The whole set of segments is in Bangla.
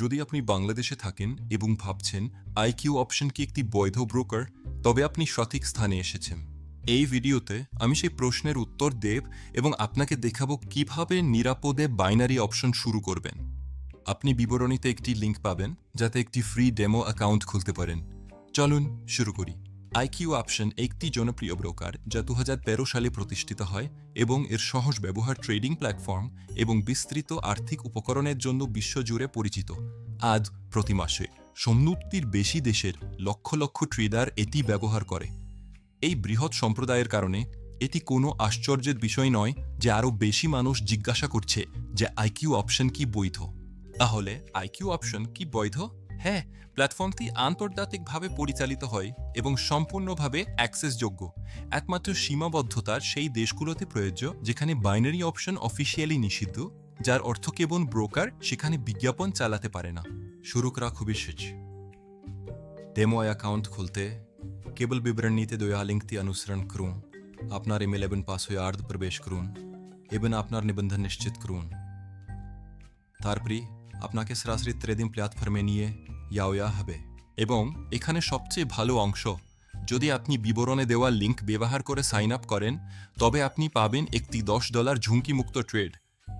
যদি আপনি বাংলাদেশে থাকেন এবং ভাবছেন আইকিউ অপশন কি একটি বৈধ ব্রোকার, তবে আপনি সঠিক স্থানে এসেছেন। এই ভিডিওতে আমি সেই প্রশ্নের উত্তর দেব এবং আপনাকে দেখাবো কীভাবে নিরাপদে বাইনারি অপশন শুরু করবেন। আপনি বিবরণীতে একটি লিঙ্ক পাবেন, যাতে একটি ফ্রি ডেমো অ্যাকাউন্ট খুলতে পারেন। চলুন শুরু করি। আইকিউ অপশন একটি জনপ্রিয় ব্রোকার যা দু হাজার তেরো সালে প্রতিষ্ঠিত হয় এবং এর সহজ ব্যবহার ট্রেডিং প্ল্যাটফর্ম এবং বিস্তৃত আর্থিক উপকরণের জন্য বিশ্বজুড়ে পরিচিত। আজ প্রতি মাসে সমুদ্রির বেশি দেশের লক্ষ লক্ষ ট্রেডার এটি ব্যবহার করে। এই বৃহৎ সম্প্রদায়ের কারণে এটি কোনো আশ্চর্যের বিষয় নয় যে আরও বেশি মানুষ জিজ্ঞাসা করছে যে আইকিউ অপশন কি বৈধ? তাহলে আইকিউ অপশন কি বৈধ? হ্যাঁ প্ল্যাটফর্মটি আন্তর্জাতিকভাবে পরিচালিত হয় এবং সম্পূর্ণভাবে অ্যাক্সেসযোগ্য। একমাত্র সীমাবদ্ধতার সেই দেশগুলোতে প্রযোজ্য, যেখানে বাইনারি অপশন অফিসিয়ালি নিষিদ্ধ, যার অর্থ কেবল ব্রোকার সেখানে বিজ্ঞাপন চালাতে পারে না। শুরু করা খুবই সেচ ডেমো অ্যাকাউন্ট খুলতে কেবল বিবরণীতে দয়া লিঙ্কটি অনুসরণ করুন। আপনার ইমেল এবং হয়ে আর্ধ প্রবেশ করুন এবং আপনার নিবন্ধন নিশ্চিত করুন। তারপরে আপনাকে সরাসরি ট্রেডিং প্ল্যাটফর্মে নিয়ে ইয়াওয়া হবে। এবং এখানে সবচেয়ে ভালো অংশ, যদি আপনি বিবরণে দেওয়া লিংক ব্যবহার করে সাইন আপ করেন, তবে আপনি পাবেন একটি দশ ডলার ঝুঁকিমুক্ত ট্রেড।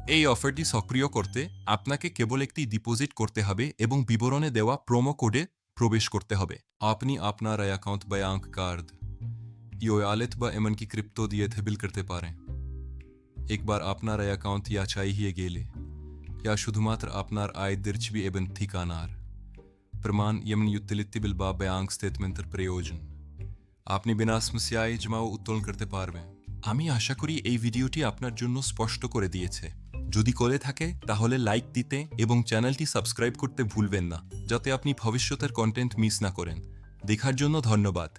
এই অফারটি সক্রিয় করতে আপনাকে কেবল একটি ডিপোজিট করতে হবে এবং বিবরণে দেওয়া প্রোমো কোডে প্রবেশ করতে হবে। আপনি আপনার অ্যাকাউন্ট ব্যাংক কার্ড ইওয়ালেট বা এমনকি ক্রিপ্টো দিয়ে থেবিল করতে পারেন। একবার আপনার অ্যাকাউন্ট ইয়া চাইয়ে গেলে ইয়া শুধুমাত্র আপনার আয়ের ছবি এবং ঠিকানার প্রমাণ যেমন ইউটিলিটি বিল বা ব্যাংক স্টেটমেন্টের প্রয়োজন আপনি বিনা সমস্যায় জমাও উত্তোলন করতে পারবেন আমি আশা করি এই ভিডিওটি আপনার জন্য স্পষ্ট করে দিয়েছে যদি করে থাকে তাহলে লাইক দিতে এবং চ্যানেলটি সাবস্ক্রাইব করতে ভুলবেন না যাতে আপনি ভবিষ্যতের কন্টেন্ট মিস না করেন দেখার জন্য ধন্যবাদ